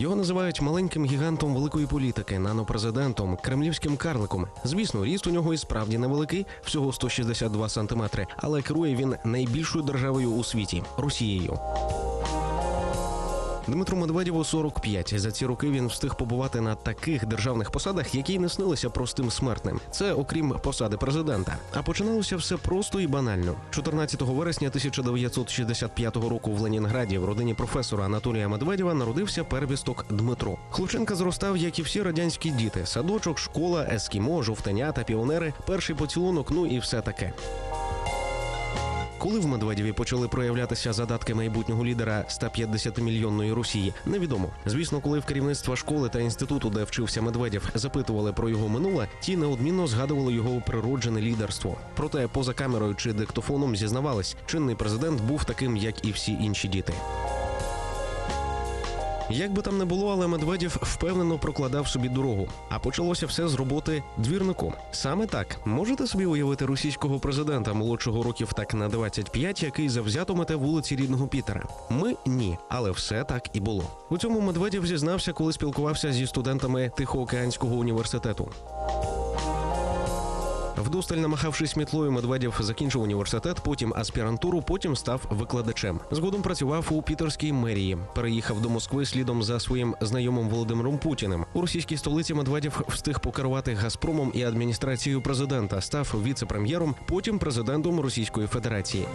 Його називають маленьким гігантом великої політики, нанопрезидентом, кремлівським карликом. Звісно, ріст у нього і справді невеликий, всього 162 сантиметри, але керує він найбільшою державою у світі Росією. Дмитру Медведєву 45. За ці роки він встиг побувати на таких державних посадах, які не снилися простим смертним. Це окрім посади президента. А починалося все просто і банально. 14 вересня 1965 року в Ленінграді в родині професора Анатолія Медведєва народився первісток Дмитро. Хлопченка зростав, як і всі радянські діти: садочок, школа, ескімо, жовтенята, піонери, перший поцілунок, ну і все таке. Коли в Медведєві почали проявлятися задатки майбутнього лідера 150-мільйонної Росії, невідомо. Звісно, коли в керівництва школи та інституту, де вчився Медведєв, запитували про його минуле, ті неодмінно згадували його природжене лідерство. Проте поза камерою чи диктофоном зізнавались, чинний президент був таким, як і всі інші діти. Як би там не було, але Медведєв впевнено прокладав собі дорогу. А почалося все з роботи двірником. Саме так можете собі уявити російського президента молодшого років так на 25, який завзято мете вулиці рідного Пітера. Ми ні, але все так і було. У цьому Медведєв зізнався, коли спілкувався зі студентами Тихоокеанського університету. Вдосталь намахавшись мітлою, Медведєв закінчив університет, потім аспірантуру, потім став викладачем. Згодом працював у пітерській мерії. Переїхав до Москви слідом за своїм знайомим Володимиром Путіним. У російській столиці Медведєв встиг покерувати Газпромом і адміністрацією президента, став віце-прем'єром, потім президентом Російської Федерації.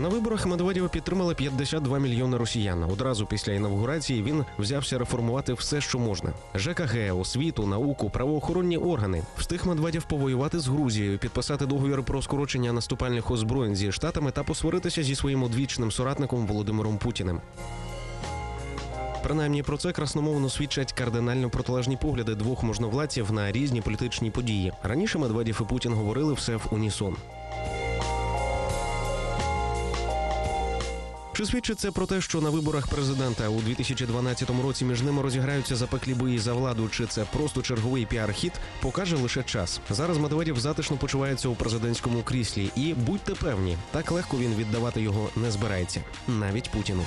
На виборах Медведєва підтримали 52 мільйони росіян. Одразу після інавгурації він взявся реформувати все, що можна: ЖКГ, освіту, науку, правоохоронні органи. Встиг Медведєв повоювати з Грузією, підписати договір про скорочення наступальних озброєнь зі штатами та посваритися зі своїм одвічним соратником Володимиром Путіним. Принаймні про це красномовно свідчать кардинально протилежні погляди двох можновладців на різні політичні події. Раніше Медведєв і Путін говорили все в унісон. Чи свідчить це про те, що на виборах президента у 2012 році між ними розіграються запеклі бої за владу? Чи це просто черговий піар-хіт, покаже лише час. Зараз Медведєв затишно почувається у президентському кріслі, і будьте певні, так легко він віддавати його не збирається, навіть Путіну.